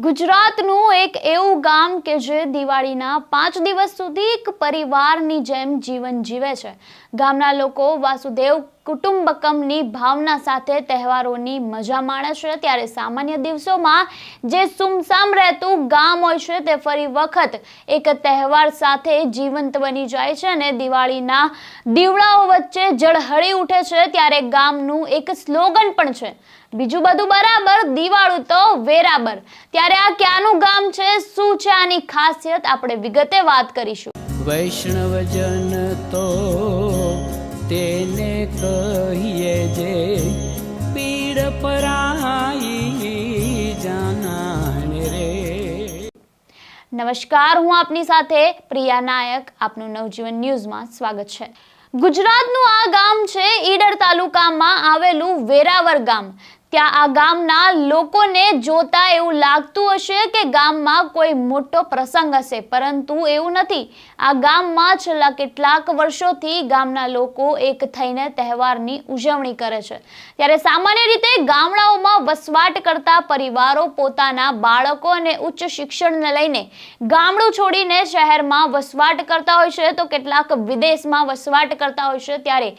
ગુજરાતનું એક એવું ગામ કે જે દિવાળીના પાંચ દિવસ સુધી એક પરિવારની જેમ જીવન જીવે છે. ગામના લોકો વાસુદેવ કુટુંબકમની ભાવના સાથે તહેવારોની મજા માણે છે. ત્યારે સામાન્ય દિવસોમાં જે સુમસામ રહેતું ગામ હોય છે, તે ફરી વખત એક તહેવાર સાથે જીવંત બની જાય છે અને દિવાળીના દીવડાઓ વચ્ચે જળહળી ઉઠે છે. ત્યારે ગામનું એક સ્લોગન પણ છે. બીજું બધું બરાબર, દિવાળું તો વેરાબર. ત્યારે આ ક્યાંનું ગામ છે, શું છે આની ખાસિયત? આપણે વિગતે વાત કરીશું. વૈષ્ણવજન કહીએ જે પીડ પરાઈ જાનાને રે. નમસ્કાર, હું આપની સાથે પ્રિયા નાયક, આપનું નવજીવન ન્યૂઝમાં સ્વાગત છે. ગુજરાતનું આ ગામ છે ઈડર તાલુકામાં આવેલું વેરાવર ગામ. ત્યાં આ ગામના લોકોને જોતા એવું લાગતું હશે કે ગામમાં કોઈ મોટો પ્રસંગ હશે, પરંતુ એવું નથી. આ ગામમાં છેલ્લા કેટલાક વર્ષોથી ગામના લોકો એક થઈને તહેવારની ઉજવણી કરે છે. ત્યારે સામાન્ય રીતે ગામડાઓમાં વસવાટ કરતા પરિવારો પોતાના બાળકો અને ઉચ્ચ શિક્ષણને લઈને ગામડું છોડીને શહેરમાં વસવાટ કરતા હોય છે. તો કેટલાક વિદેશમાં વસવાટ કરતા હોય છે. ત્યારે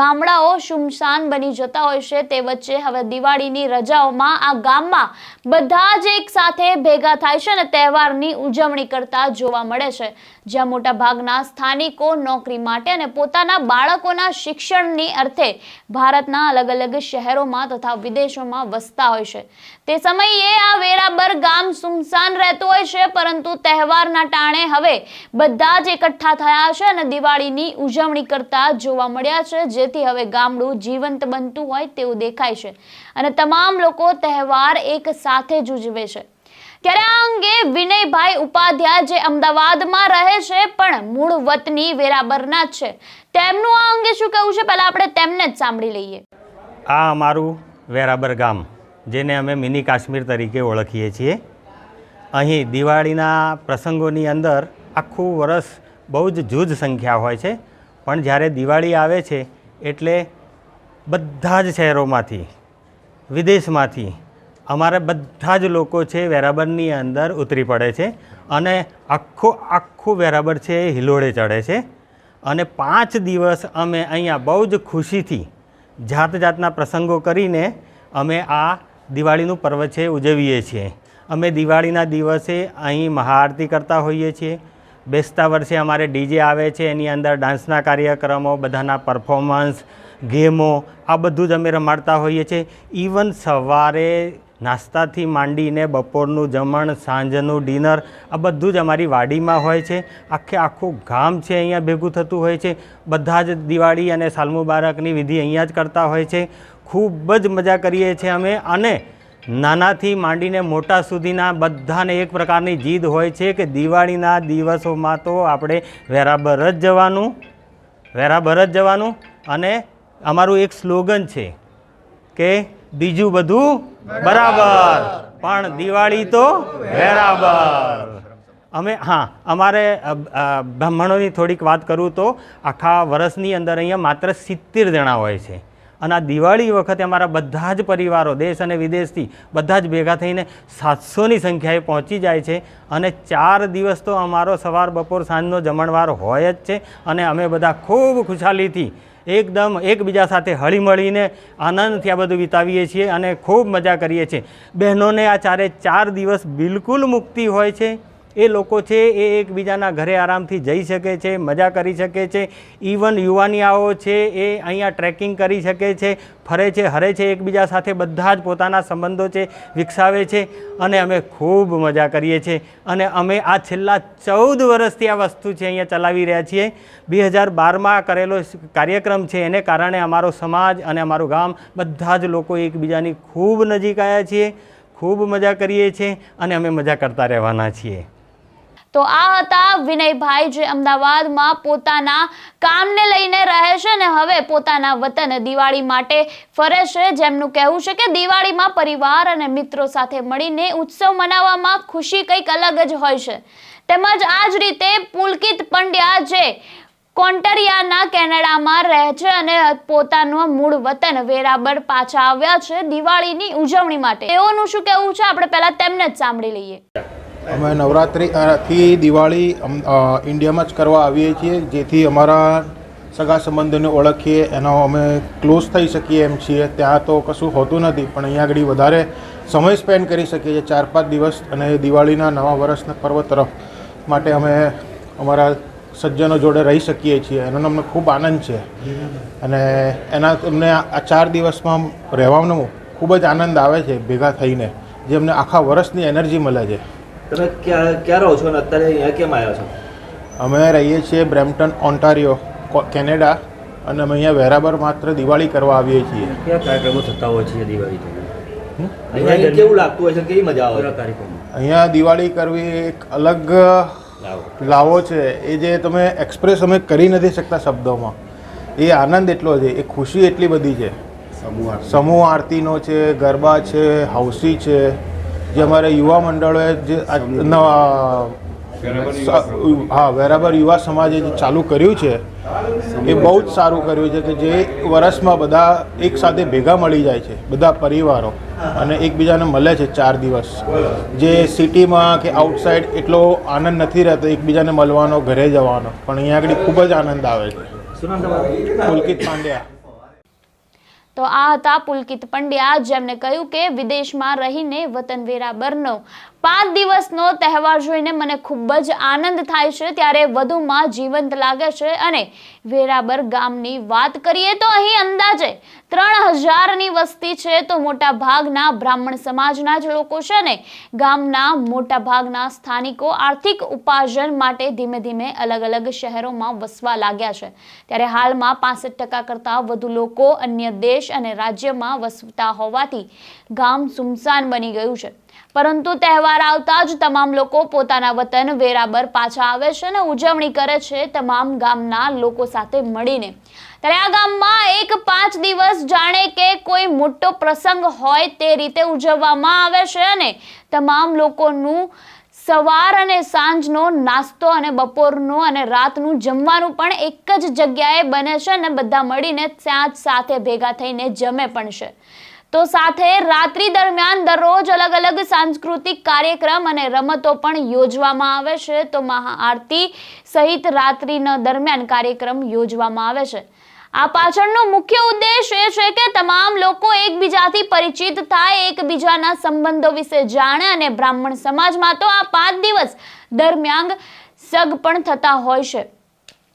ગામડાઓ સુમસાન બની જતા હોય છે. તે વચ્ચે હવે દિવાળીની રજાઓમાં આ ગામમાં બધા જ એક સાથે ભેગા થાય છે અને તહેવારની ઉજવણી કરતા જોવા મળે છે. જ્યાં મોટા ભાગના સ્થાનિકો નોકરી માટે અને પોતાના બાળકોના શિક્ષણની અર્થે ભારતના અલગ અલગ શહેરોમાં તથા વિદેશોમાં વસતા હોય છે. તે સમયે આ વેરાબર ગામ સુમસાન રહેતું હોય છે, પરંતુ તહેવારના ટાણે હવે બધા જ એકઠા થયા છે અને દિવાળીની ઉજવણી કરતા જોવા મળ્યા છે, જેથી હવે ગામડું જીવંત બનતું હોય તેવું દેખાય છે. અને તમામ લોકો તહેવાર એક સાથે જ ઉજવે છે. ત્યારે આ અંગે વિનયભાઈ ઉપાધ્યાય જે અમદાવાદમાં રહે છે, પણ મૂળ વતની વેરાબરના છે. તેમનું આ અંગે શું કહેવું છે? પહેલાં આપણે તેમને જ સાંભળી લઈએ. આ અમારું વેરાબર ગામ, જેને અમે મિની કાશ્મીર તરીકે ઓળખીએ છીએ. અહીં દિવાળીના પ્રસંગોની અંદર આખું વરસ બહુ જ જૂજ સંખ્યા હોય છે. પણ જ્યારે દિવાળી આવે છે, એટલે બધા જ શહેરોમાંથી, વિદેશમાંથી અમારે બધા જ લોકો છે વેરાબરની અંદર ઉતરી પડે છે અને આખું આખું વેરાબર છે એ હિલોળે ચડે છે. અને પાંચ દિવસ અમે અહીંયા બહુ જ ખુશીથી જાત જાતના પ્રસંગો કરીને અમે આ દિવાળીનું પર્વ છે ઉજવીએ છીએ. અમે દિવાળીના દિવસે અહીં મહાઆરતી કરતા હોઈએ છીએ. બેસતા વર્ષે અમારે ડીજે આવે છે, એની અંદર ડાન્સના કાર્યક્રમો, બધાના પરફોર્મન્સ ગેમો, આ બધું જ અમે રમાડતા હોઈએ છીએ. ઇવન સવારે નાસ્તાથી માંડીને બપોરનું જમણ, સાંજનું ડિનર, આ બધું જ અમારી વાડીમાં હોય છે. આખે આખું ગામ છે અહીંયા ભેગું થતું હોય છે. બધા જ દિવાળી અને સાલ મુબારકની વિધિ અહીંયા જ કરતા હોય છે. ખૂબ જ મજા કરીએ છીએ અમે અને નાનાથી માંડીને મોટા સુધીના બધાને એક પ્રકારની જીદ હોય છે કે દિવાળીના દિવસોમાં તો આપણે વેરાબર જ જવાનું, વેરાબર જ જવાનું અને અમારું એક સ્લોગન છે કે બીજું બધું બરાબર. પણ દિવાળી તો બરાબર અમે, હા, અમારે બ્રાહ્મણોની થોડીક વાત કરું તો આખા વર્ષની અંદર અહીંયા માત્ર સિત્તેર જણા હોય છે. અને આ દિવાળી વખતે અમારા બધા જ પરિવારો, દેશ અને વિદેશથી બધા જ ભેગા થઈને સાતસોની સંખ્યાએ પહોંચી જાય છે અને ચાર દિવસ તો અમારો સવાર બપોર સાંજનો જમણવાર હોય જ છે અને અમે બધા ખૂબ ખુશાલીથી એકદમ એકબીજા સાથે હળીમળીને આનંદથી આ બધું વિતાવીએ છીએ અને ખૂબ મજા કરીએ છીએ. બહેનોને આ ચારે ચાર દિવસ બિલકુલ મુક્તિ હોય છે. એ લોકો છે એ એકબીજાના ઘરે આરામથી જઈ શકે છે, મજા કરી શકે છે. ઇવન યુવાનિયાઓ છે એ અહીંયા ટ્રેકિંગ કરી શકે છે, ફરે છે, હરે છે, એકબીજા સાથે બધા જ પોતાના સંબંધો છે, વિકસાવે છે અને અમે ખૂબ મજા કરીએ છીએ. અને અમે આ છેલ્લા ચૌદ વર્ષથી આ વસ્તુ છે અહીંયા ચલાવી રહ્યા છીએ. બે હજાર બારમાં કરેલો કાર્યક્રમ છે એને કારણે અમારો સમાજ અને અમારું ગામ બધા જ લોકો એકબીજાની ખૂબ નજીક આવ્યા છીએ, ખૂબ મજા કરીએ છીએ અને અમે મજા કરતા રહેવાના છીએ. તો આ હતા વિનયભાઈ જે અમદાવાદમાં પોતાના કામને લઈને રહે છે ને હવે પોતાના વતન દિવાળી માટે ફરે છે. જેમનું કહેવું છે કે દિવાળીમાં પરિવાર અને મિત્રો સાથે મળીને ઉત્સવ મનાવવામાં ખુશી કંઈક અલગ જ હોય છે. તેમજ આ જ રીતે પુલકિત પંડ્યા જે કોન્ટરિયાના કેનેડામાં રહે છે અને પોતાનું મૂળ વતન વેરાબર પાછા આવ્યા છે દિવાળીની ઉજવણી માટે. તેઓનું શું કહેવું છે? આપણે પહેલા તેમને જ સાંભળી લઈએ. અમે નવરાત્રિથી દિવાળી ઇન્ડિયામાં જ કરવા આવીએ છીએ, જેથી અમારા સગા સંબંધોને ઓળખીએ, એનો અમે ક્લોઝ થઈ શકીએ એમ છીએ. ત્યાં તો કશું હોતું નથી, પણ અહીંયા આગળ વધારે સમય સ્પેન્ડ કરી શકીએ છીએ, ચાર પાંચ દિવસ, અને દિવાળીના નવા વર્ષના પર્વ તરફ માટે અમે અમારા સજ્જનો જોડે રહી શકીએ છીએ. એનો અમને ખૂબ આનંદ છે. અને એના અમને આ ચાર દિવસમાં રહેવાનો ખૂબ જ આનંદ આવે છે, ભેગા થઈને, જે અમને આખા વર્ષની એનર્જી મળે છે. તમે ક્યાં ક્યાં રહો છો અને અત્યારે અહીંયા કેમ આવ્યા છો? અમે રહીએ છીએ બ્રેમ્પટન ઓન્ટારિયો કેનેડા અને અમે અહીંયા વેરાબર માત્ર દિવાળી કરવા આવીએ છીએ. કયા કાર્યક્રમો થતા હોય છે દિવાળી અહીંયા કેવું લાગતું હોય છે? કેવી મજા આવે કાર્યક્રમ અહીંયા દિવાળી કરવી એક અલગ લાવો. છે. એ જે તમે એક્સપ્રેસ અમે કરી નથી શકતા શબ્દોમાં. એ આનંદ એટલો છે એ ખુશી એટલી બધી છે. સમૂહ આરતીનો છે ગરબા છે હાઉસી છે. જે અમારે યુવા મંડળોએ જે હા વેરાબર યુવા સમાજે જે ચાલુ કર્યું છે એ બહુ જ સારું કર્યું છે કે જે વર્ષમાં બધા એક સાથે ભેગા મળી જાય છે બધા પરિવારો અને એકબીજાને મળે છે ચાર દિવસ. જે સિટીમાં કે આઉટસાઇડ એટલો આનંદ નથી રહેતો એકબીજાને મળવાનો ઘરે જવાનો પણ અહીંયા આગળ ખૂબ જ આનંદ આવે છે. પુલકિત પાંડ્યા. તો આ હતા પુલકિત પંડ્યા જેમણે કહ્યું કે વિદેશમાં રહીને વતન વેરાબરનો પાંચ દિવસનો તહેવાર જોઈને મને ખૂબ જ આનંદ થાય છે. ત્યારે વધુમાં જીવંત લાગે છે અને વેરાબર ગામની વાત કરીએ તો અહીં અંદાજે ત્રણ હજારની વસ્તી છે. તો મોટા ભાગના બ્રાહ્મણ સમાજના જ લોકો છે ને ગામના મોટા ભાગના સ્થાનિકો આર્થિક ઉપાર્જન માટે ધીમે ધીમે અલગ અલગ શહેરોમાં વસવા લાગ્યા છે. ત્યારે હાલમાં પાસઠ ટકા કરતાં વધુ લોકો અન્ય દેશ અને રાજ્યમાં વસતા હોવાથી ગામ સુમસાન બની ગયું છે. પરંતુ તહેવાર આવતા જ તમામ લોકો પોતાના વતન વેરાબર પાછા આવે છે અને ઉજવણી કરે છે તમામ ગામના લોકો સાથે મળીને. ત્યારે આ ગામમાં એક પાંચ દિવસ જાણે કે કોઈ મોટો પ્રસંગ હોય તે રીતે ઉજવવામાં આવે છે અને તમામ લોકોનું સવાર અને સાંજનો નાસ્તો અને બપોરનો અને રાતનું જમવાનું પણ એક જ જગ્યાએ બને છે અને બધા મળીને ત્યાં જ સાથે ભેગા થઈને જમે પણ છે. તો સાથે રાત્રિ દરમિયાન દરરોજ અલગ અલગ સાંસ્કૃતિક કાર્યક્રમ અને રમતો પણ યોજવામાં આવે છે. તો મહાઆરતી સહિત રાત્રિના દરમિયાન કાર્યક્રમ યોજવામાં આવે છે. આ પાછળનો મુખ્ય ઉદ્દેશ એ છે કે તમામ લોકો એકબીજાથી પરિચિત થાય, એકબીજાના સંબંધો વિશે જાણે અને બ્રાહ્મણ સમાજમાં તો આ પાંચ દિવસ દરમિયાન સગ પણ થતા હોય છે.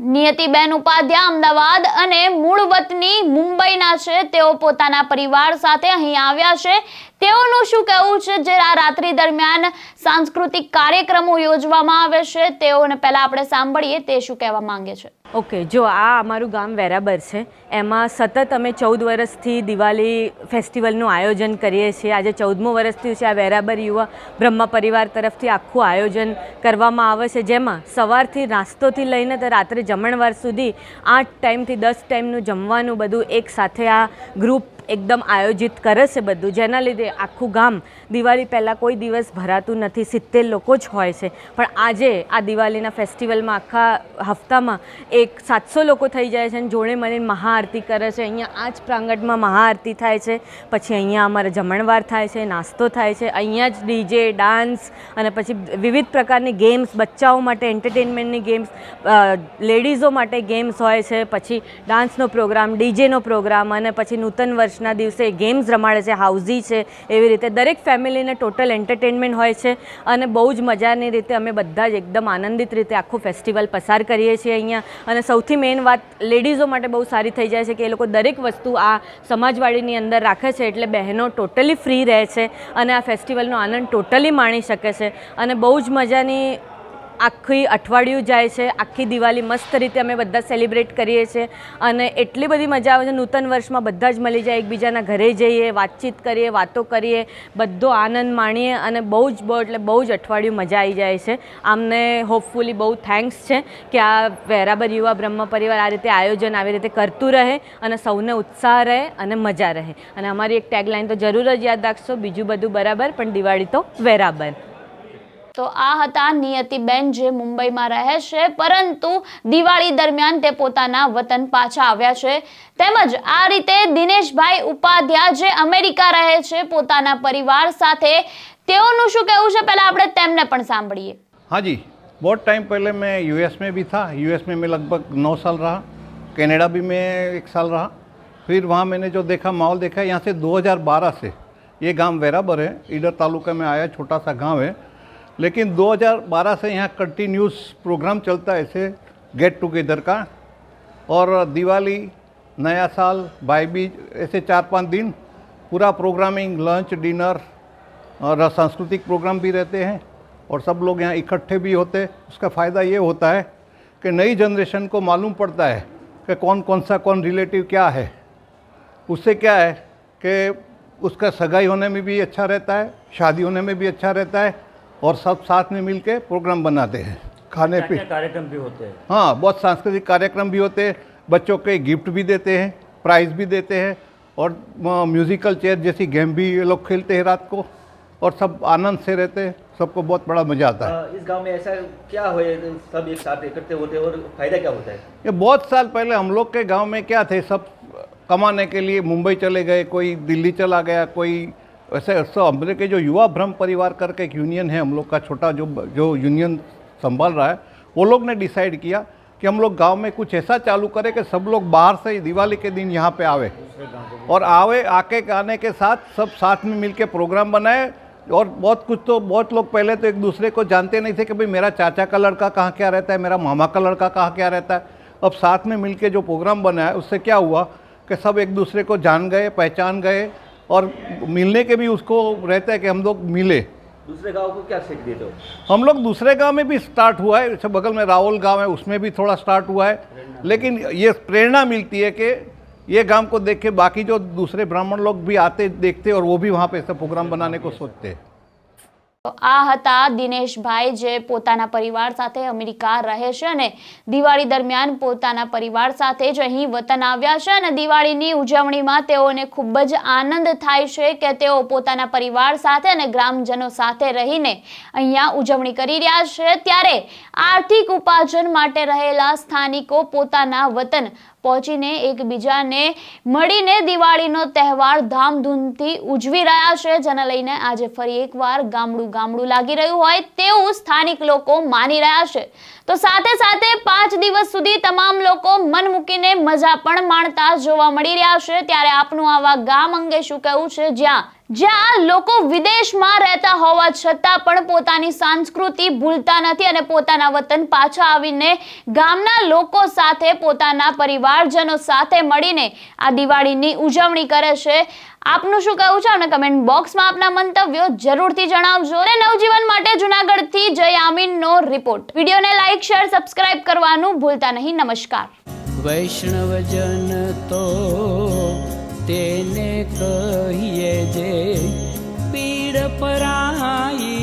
નિયતિબેન ઉપાધ્યાય અમદાવાદ અને મૂળ વતની મુંબઈના છે. તેઓ પોતાના પરિવાર સાથે અહીં આવ્યા છે. તેઓનું શું કહેવું છે? જે આ રાત્રિ દરમિયાન સાંસ્કૃતિક કાર્યક્રમો યોજવામાં આવે છે, તેઓને પહેલા આપણે સાંભળીએ તે શું કહેવા માંગે છે. ઓકે, જો આ અમારું ગામ વેરાબર છે, એમાં સતત અમે ચૌદ વર્ષથી દિવાળી ફેસ્ટિવલનું આયોજન કરીએ છીએ. આજે ચૌદમું વર્ષ થયું છે આ વેરાબર યુવા બ્રહ્મ પરિવાર તરફથી આખું આયોજન કરવામાં આવે છે. જેમાં સવારથી નાસ્તોથી લઈને તો રાત્રે જમણવાર સુધી આઠ ટાઈમથી દસ ટાઈમનું જમવાનું બધું એક સાથે આ ગ્રુપ એકદમ આયોજિત કરે છે બધું. જેના લીધે આખું ગામ દિવાળી પહેલાં કોઈ દિવસ ભરાતું નથી. સિત્તેર લોકો જ હોય છે. પણ આજે આ દિવાળીના ફેસ્ટિવલમાં આખા હપ્તામાં એક સાતસો લોકો થઈ જાય છે અને જોડે મળીને મહાઆરતી કરે છે. અહીંયા આ જ પ્રાંગણમાં મહાઆરતી થાય છે. પછી અહીંયા અમારે જમણવાર થાય છે, નાસ્તો થાય છે. અહીંયા જ ડીજે ડાન્સ અને પછી વિવિધ પ્રકારની ગેમ્સ, બચ્ચાઓ માટે એન્ટરટેનમેન્ટની ગેમ્સ લેડીઝો માટે ગેમ્સ હોય છે. પછી ડાન્સનો પ્રોગ્રામ ડીજેનો પ્રોગ્રામ અને પછી નૂતન વર્ષના દિવસે ગેમ્સ રમાડે છે, હાઉઝી છે, એવી રીતે દરેક ફેમિલીને ટોટલ એન્ટરટેનમેન્ટ હોય છે અને બહુ જ મજાની રીતે અમે બધા જ એકદમ આનંદિત રીતે આખું ફેસ્ટિવલ પસાર કરીએ છીએ અહીંયા. અને સૌથી મેઇન વાત, લેડીઝો માટે બહુ સારી થઈ જાય છે કે એ લોકો દરેક વસ્તુ આ સમાજવાડીની અંદર રાખે છે એટલે બહેનો ટોટલી ફ્રી રહે છે અને આ ફેસ્ટિવલનો આનંદ ટોટલી માણી શકે છે. અને બહુ જ મજાની આખી અઠવાડિયું જાય છે, આખી દિવાળી મસ્ત રીતે અમે બધા સેલિબ્રેટ કરીએ છીએ અને એટલી બધી મજા આવે છે. નૂતન વર્ષમાં બધા જ મળી જાય, એકબીજાના ઘરે જઈએ, વાતચીત કરીએ, વાતો કરીએ, બધો આનંદ માણીએ અને બહુ જ બહુ, એટલે બહુ જ અઠવાડિયું મજા આવી જાય છે. આમને હોપફુલી બહુ થેન્ક્સ છે કે આ વેરાબર યુવા બ્રહ્મ પરિવાર આ રીતે આયોજન આવી રીતે કરતું રહે અને સૌને ઉત્સાહ રહે અને મજા રહે. અને અમારી એક ટેગલાઇન તો જરૂર જ યાદ રાખશો, બીજું બધું બરાબર, પણ દિવાળી તો વેરાબર. તો આ હતા નિયતિબેન જે મુંબઈમાં રહે છે પરંતુ દિવાળી દરમિયાન તે પોતાના વતન પાછા આવ્યા છે તેમજ આ રીતે દિનેશભાઈ ઉપાધ્યાય જે અમેરિકા રહે છે પોતાના પરિવાર સાથે તેઓનું શું કહેવું છે પહેલા આપણે તેમને પણ સાંભળીએ हाँ जी बहुत टाइम पहले मैं यूएस में भी था यूएस में मैं लगभग नौ साल रहा कनाडा भी मैं एक साल रहा फिर वहाँ मैंने जो देखा माहौल देखा यहाँ से 2012 से ये गांव वैराबर है इधर तालुका में आया छोटा सा गांव है लेकिन 2012 से यहाँ कंटिन्यूस प्रोग्राम चलता है ऐसे गेट टुगेदर का। और दिवाली, नया साल भाई बीज ऐसे चार पाँच दिन पूरा प्रोग्रामिंग, लंच, डिनर और सांस्कृतिक प्रोग्राम भी रहते हैं और सब लोग यहाँ इकट्ठे भी होते उसका फ़ायदा ये होता है कि नई जनरेशन को मालूम पड़ता है कि कौन कौन सा, कौन रिलेटिव क्या है। उससे क्या है कि उसका सगाई होने में भी अच्छा रहता है, शादी होने में भी अच्छा रहता है और सब साथ में मिल के प्रोग्राम बनाते हैं। खाने पी कार्यक्रम भी होते हैं? हाँ बहुत सांस्कृतिक कार्यक्रम भी होते हैं। बच्चों के गिफ्ट भी देते हैं प्राइज़ भी देते हैं और म्यूज़िकल चेयर जैसी गेम भी ये लोग खेलते हैं रात को और सब आनंद से रहते हैं। सबको बहुत बड़ा मज़ा आता है। इस गाँव में ऐसा क्या हो? सब एक साथ इकट्ठे होते हैं और फ़ायदा क्या होता है? ये बहुत साल पहले हम लोग के गाँव में क्या थे? सब कमाने के लिए मुंबई चले गए कोई दिल्ली चला गया कोई ऐसे ऐसा हमने के जो युवा ब्रह्म परिवार करके एक यूनियन है, हम लोग का छोटा जो जो यूनियन संभाल रहा है, वो लोग ने डिसाइड किया कि हम लोग गाँव में कुछ ऐसा चालू करें कि सब लोग बाहर से दिवाली के दिन यहाँ पे आवे और आवे, आके आने के साथ सब साथ में मिलके प्रोग्राम बनाए और बहुत कुछ तो बहुत लोग पहले तो एक दूसरे को जानते नहीं थे कि भाई मेरा चाचा का लड़का कहाँ क्या रहता है, मेरा मामा का लड़का कहाँ क्या रहता है। अब साथ में मिलके जो प्रोग्राम बनाया, उससे क्या हुआ कि सब एक दूसरे को जान गए, पहचान गए और मिलने के भी उसको रहता है कि हम लोग मिले। दूसरे गाँव को क्या सीख देते हो? हम लोग दूसरे गाँव में भी स्टार्ट हुआ है जैसे बगल में रावल गाँव है उसमें भी थोड़ा स्टार्ट हुआ है। लेकिन ये प्रेरणा मिलती है कि ये गाँव को देख के बाकी जो दूसरे ब्राह्मण लोग भी आते देखते और वो भी वहाँ पे ऐसा प्रोग्राम बनाने को सोचते हैं। આ હતા દિનેશભાઈ જે પોતાના પરિવાર સાથે અમેરિકા રહે છે અને દિવાળી દરમિયાન પોતાના પરિવાર સાથે જ અહીં વતન આવ્યા છે અને દિવાળીની ઉજવણીમાં તેઓને ખૂબ જ આનંદ થાય છે કે તેઓ પોતાના પરિવાર સાથે અને ગ્રામજનો સાથે રહીને અહીંયા ઉજવણી કરી રહ્યા છે. ત્યારે આર્થિક ઉપાર્જન માટે રહેલા સ્થાનિકો પોતાના વતન પહોંચીને એકબીજાને મળીને દિવાળીનો તહેવાર ધામધૂમથી ઉજવી રહ્યા છે, જેને લઈને આજે ફરી એકવાર ગામડું ગામડું લાગી રહ્યું હોય તેવું સ્થાનિક લોકો માની રહ્યા છે. તો સાથે સાથે પાંચ દિવસ સુધી તમામ લોકો મન મૂકીને મજા પણ માણતા જોવા મળી રહ્યા છે. ત્યારે આપનું આવા ગામ અંગે શું કહેવું છે? જ્યાં જ્યાં લોકો વિદેશમાં રહેતા હોવા છતાં પણ પોતાની સંસ્કૃતિ ભૂલતા નથી અને પોતાના વતન પાછા આવીને ગામના લોકો સાથે, પોતાના પરિવારજનો સાથે મળીને આ દિવાળીની ઉજવણી કરે છે. આપનું શું કહેવું છે? અને કમેન્ટ બોક્સમાં આપના મંતવ્યો જરૂરથી જણાવજો અને નવજીવન માટે જુનાગઢથી જય આમીનનો રિપોર્ટ વિડીયોને લાઇક શેર સબસ્ક્રાઇબ કરવાનું ભૂલતા નહીં. નમસ્કાર. વૈષ્ણવજન તો તેને કહીએ જે પીડ પરાઈ